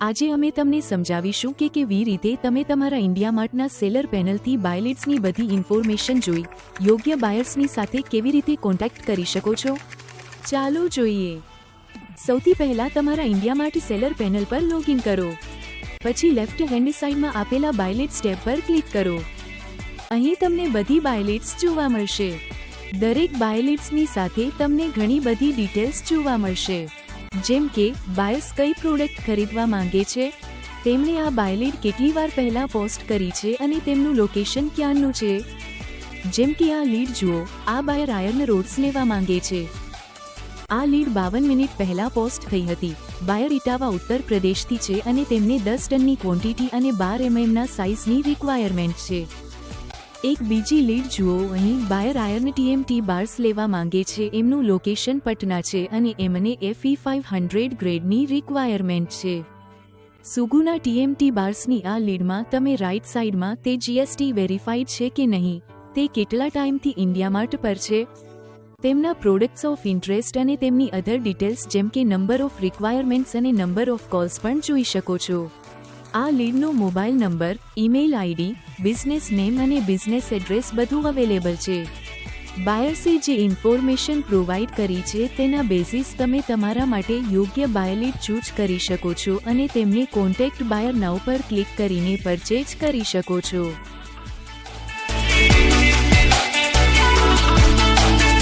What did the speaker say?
આજે અમે તમને સમજાવીશું કે કેવી રીતે તમે તમારા ઇન્ડિયા માર્ટના સેલર પેનલથી બાયલેટ્સની બધી ઇન્ફોર્મેશન જોઈ, યોગ્ય બાયર્સની સાથે કેવી રીતે કોન્ટેક્ટ કરી શકો છો? ચાલો જોઈએ. સૌથી પહેલા તમારા ઇન્ડિયા માર્ટ સેલર પેનલ પર લોગિન કરો. પછી લેફ્ટ હેન્ડ સાઇડમાં આપેલા બાયલેટ સ્ટેપ પર ક્લિક કરો. અહીં તમને બધી બાયલેટ્સ જોવા મળશે. દરેક બાયલેટ્સની સાથે તમને ઘણી બધી ડિટેલ્સ જોવા મળશે. જેમ કે બાયર્સ કઈ પ્રોડક્ટ ખરીદવા માંગે છે, તેમણે આ બાયલેટ કેટલી વાર પહેલાં પોસ્ટ કરી છે અને તેમનું લોકેશન ક્યાંનું છે? જેમ કે આ લીડ જુઓ, આ બાયર આયર્ન રોડ્સ લેવા માંગે છે. આ લીડ બાવન મિનિટ પહેલાં પોસ્ટ થઈ હતી. બાયર ઇટાવા ઉત્તર પ્રદેશથી છે અને તેમને દસ ટનની ક્વોન્ટિટી અને બાર એમએમના સાઇઝની રિક્વાયરમેન્ટ છે. એક બીજી લીડ જુઓ, અહીં બાયર આયર્ન ટીએમટી બાર્સ લેવા માંગે છે. એમનું લોકેશન પટના છે અને એમને એફઈ ફાઇવ હંડ્રેડ ગ્રેડની રિક્વાયરમેન્ટ છે. સુગુના ટીએમટી બાર્સની આ લીડમાં તમે રાઇટ સાઇડમાં તે જીએસટી વેરીફાઈડ છે કે નહીં, તે કેટલા ટાઈમથી ઇન્ડિયા માર્ટ પર છે? તેમના પ્રોડક્ટ્સ ઓફ ઇન્ટરેસ્ટ અને તેમની અધર ડિટેલ્સ જેમ કે નંબર ઓફ રિક્વાયરમેન્ટ્સ અને નંબર ઓફ કોલ્સ પણ જોઈ શકો છો. આ લીડનો mobile number, email ID, business name અને બિઝનેસ એડ્રેસ બધું અવેલેબલ છે. બાયર્સે જે ઇન્ફોર્મેશન પ્રોવાઈડ કરી છે તેના બેસિસ તમે તમારા માટે યોગ્ય બાયલીડ ચૂઝ કરી શકો છો અને તેમને કોન્ટેક્ટ બાયર નાવ પર ક્લિક કરીને પરચેજ કરી શકો છો.